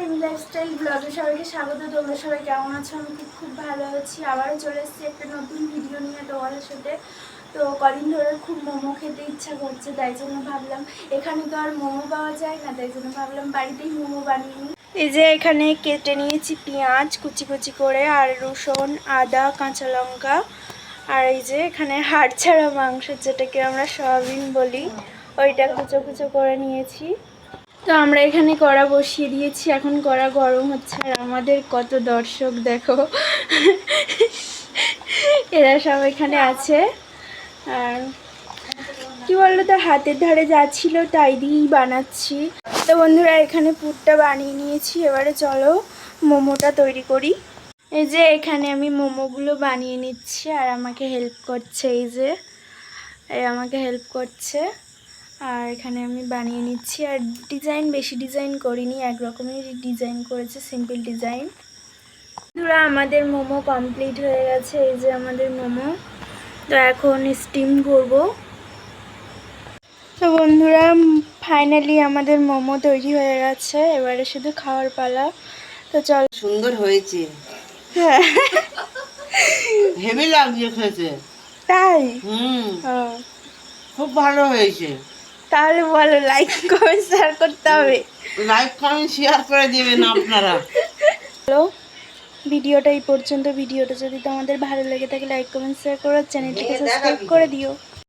Rimi lifestyle ব্লগে সবাইকে স্বাগত। তোমরা সবাই কেমন আছো? আমি খুব খুব ভালো আছি। আবারও চলে এসেছি একটা নতুন ভিডিও নিয়ে তোমাদের সাথে। তো কদিন ধরে খুব মোমো খেতে ইচ্ছা করছে, তাই জন্য ভাবলাম এখানে তো আর মোমো পাওয়া যায় না, তাই জন্য ভাবলাম বাড়িতেই মোমো বানিয়ে নিই। এই যে এখানে কেটে নিয়েছি পেঁয়াজ কুচি কুচি করে আর রসুন, আদা, কাঁচা লঙ্কা। আর এই যে এখানে হাড় ছাড়া মাংস, যেটাকে আমরা সয়াবিন বলি, ওইটা কুচো কুচো করে নিয়েছি। তো আমরা এখানে কড়া বসিয়ে দিয়েছি, এখন কড়া গরম হচ্ছে। আর আমাদের কত দর্শক, দেখো। এরা সব এখানে আছে। আর কি বলল তো হাতের ধারে যা ছিল তাই দিয়েই বানাচ্ছি। তো বন্ধুরা, এখানে পুরটা বানিয়ে নিয়েছি। এবারে চলো মোমোটা তৈরি করি। এই যে, এখানে আমি মোমোগুলো বানিয়ে নিচ্ছি। আর আমাকে হেল্প করছে, এই যে, এই আমাকে হেল্প করছে। আর এখানে আমি বানিয়ে নিচ্ছি। আর ডিজাইন বেশি ডিজাইন করিনি এক রকমের ডিজাইন করেছে সিম্পল ডিজাইন। বন্ধুরা আমাদের মোমো কমপ্লিট হয়ে গেছে এই যে আমাদের মোমো। তো এখন স্টিম করব। তো বন্ধুরা ফাইনালি আমাদের মোমো তৈরি হয়ে গেছে এবারে শুধু খাওয়ার পালা। তো চল সুন্দর হয়েছে। হ্যাঁ। হেভি লাগছে খেতে। তাই? হুম। খুব ভালো হয়েছে। তাহলে বলো লাইক কমেন্ট শেয়ার করতে হবে। লাইক কমেন্ট শেয়ার করে দেবেন আপনারা। হ্যালো ভিডিওটা এই পর্যন্ত। ভিডিওটা যদি তোমাদের ভালো লেগে থাকে লাইক কমেন্ট শেয়ার করো চ্যানেলটিকে সাবস্ক্রাইব করে দিও।